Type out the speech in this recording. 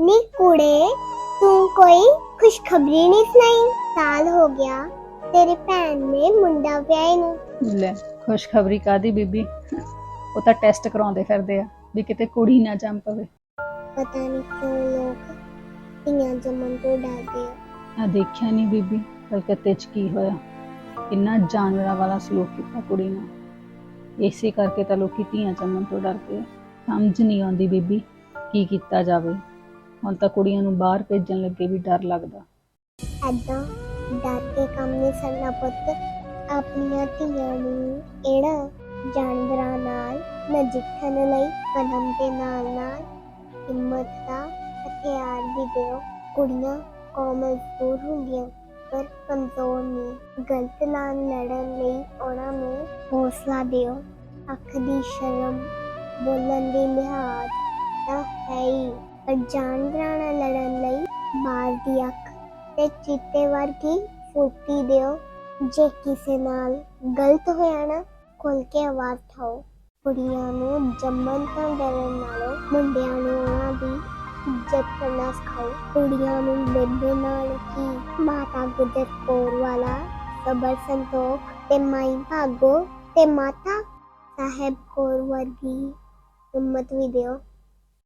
ਨੀ ਕੁੜੇ ਤੂੰ ਕੋਈ ਖੁਸ਼ਖਬਰੀ ਨਹੀਂ ਸੁਣਾਈ? ਸਾਲ ਹੋ ਗਿਆ ਤੇਰੀ ਭੈਣ ਨੇ ਮੁੰਡਾ ਵਿਆਹੇ ਨੂੰ। ਲੈ ਖੁਸ਼ਖਬਰੀ ਕਾਦੀ ਬੀਬੀ? ਉਹ ਤਾਂ ਟੈਸਟ ਕਰਾਉਂਦੇ ਫਿਰਦੇ ਆ ਵੀ ਕਿਤੇ ਕੁੜੀ ਨਾ ਜੰਮ ਪਵੇ। ਪਤਾ ਨਹੀਂ ਕਿਉਂ ਲੋਕ ਧੀਆਂ ਜੰਮਣ ਤੋਂ ਡਰਦੇ ਆ। ਆ ਦੇਖਿਆ ਨਹੀਂ ਬੀਬੀ ਕਲਕੱਤੇ ਚ ਕੀ ਹੋਇਆ? ਕਿੰਨਾ ਜਾਨਵਰਾਂ ਵਾਲਾ ਸਲੂਕ ਕੀਤਾ ਕੁੜੀ ਨਾਲ ਇਸੇ ਕਰਕੇ ਤਾਂ ਲੋਕੀ ਧੀਆਂ ਜੰਮਣ ਤੋਂ ਡਰਦੇ ਆ। ਸਮਝ ਨਹੀਂ ਆਉਂਦੀ ਬੀਬੀ ਕੀ ਕੀਤਾ ਜਾਵੇ। ਹੁਣ ਤਾਂ ਕੁੜੀਆਂ ਨੂੰ ਬਾਹਰ ਭੇਜਣ ਲੱਗੇ ਵੀ ਡਰ ਲੱਗਦਾ। ਐਦਾਂ ਡਰ ਕੇ ਕੰਮ ਨਹੀਂ ਕਰਨਾ ਪੁੱਤ। ਆਪਣੀਆਂ ਧੀਆਂ ਨੂੰ ਇਹਨਾਂ ਜਾਨਵਰਾਂ ਨਾਲ, ਨਜਿੱਠਣ ਲਈ ਕਦਮ ਦੇ ਨਾਲ ਨਾਲ ਹਿੰਮਤ ਦਾ ਹਥਿਆਰ ਵੀ ਦਿਓ। ਕੁੜੀਆਂ ਕੌਮ ਜ਼ਰੂਰ ਹੁੰਦੀਆਂ, ਪਰ ਕਮਜ਼ੋਰ ਨਹੀਂ। ਗਲਤ ਨਾਲ ਲੜਨ ਲਈ ਉਹਨਾਂ ਨੂੰ ਹੌਸਲਾ ਦਿਓ। ਅੱਖ ਦੀ ਸ਼ਰਮ ਬੋਲਣ ਦੀ ਲਿਹਾਜ਼ ਹੀ ਪਰ ਲੜਨ ਲਈ ਬਾਲ ਦੀ ਅੱਖ ਤੇ ਚੀਤੇ ਵਰਗੀ ਫੁਰਤੀ ਦਿਓ। ਜੇ ਕਿਸੇ ਨਾਲ ਗਲਤ ਹੋਇਆ ਨਾ, ਖੁੱਲ ਕੇ ਆਵਾਜ਼ ਉਠਾਓ। ਕੁੜੀਆਂ ਨੂੰ ਜੰਮਣ ਤੋਂ ਡਰਨ ਨਾਲੋਂ ਮੁੰਡਿਆਂ ਨੂੰ ਉਹਨਾਂ ਦੀ ਇੱਜ਼ਤ ਕਰਨਾ ਸਿਖਾਓ। ਕੁੜੀਆਂ ਨੂੰ ਬੇਬੇ ਨਾਲ ਕੀ ਮਾਤਾ ਗੁਜਰ ਕੌਰ ਵਾਲਾ ਸਬਰ ਸੰਤੋਖ ਤੇ ਮਾਈ ਭਾਗੋ ਤੇ ਮਾਤਾ ਸਾਹਿਬ ਕੌਰ ਵਰਗੀ ਹਿੰਮਤ ਵੀ ਦਿਓ।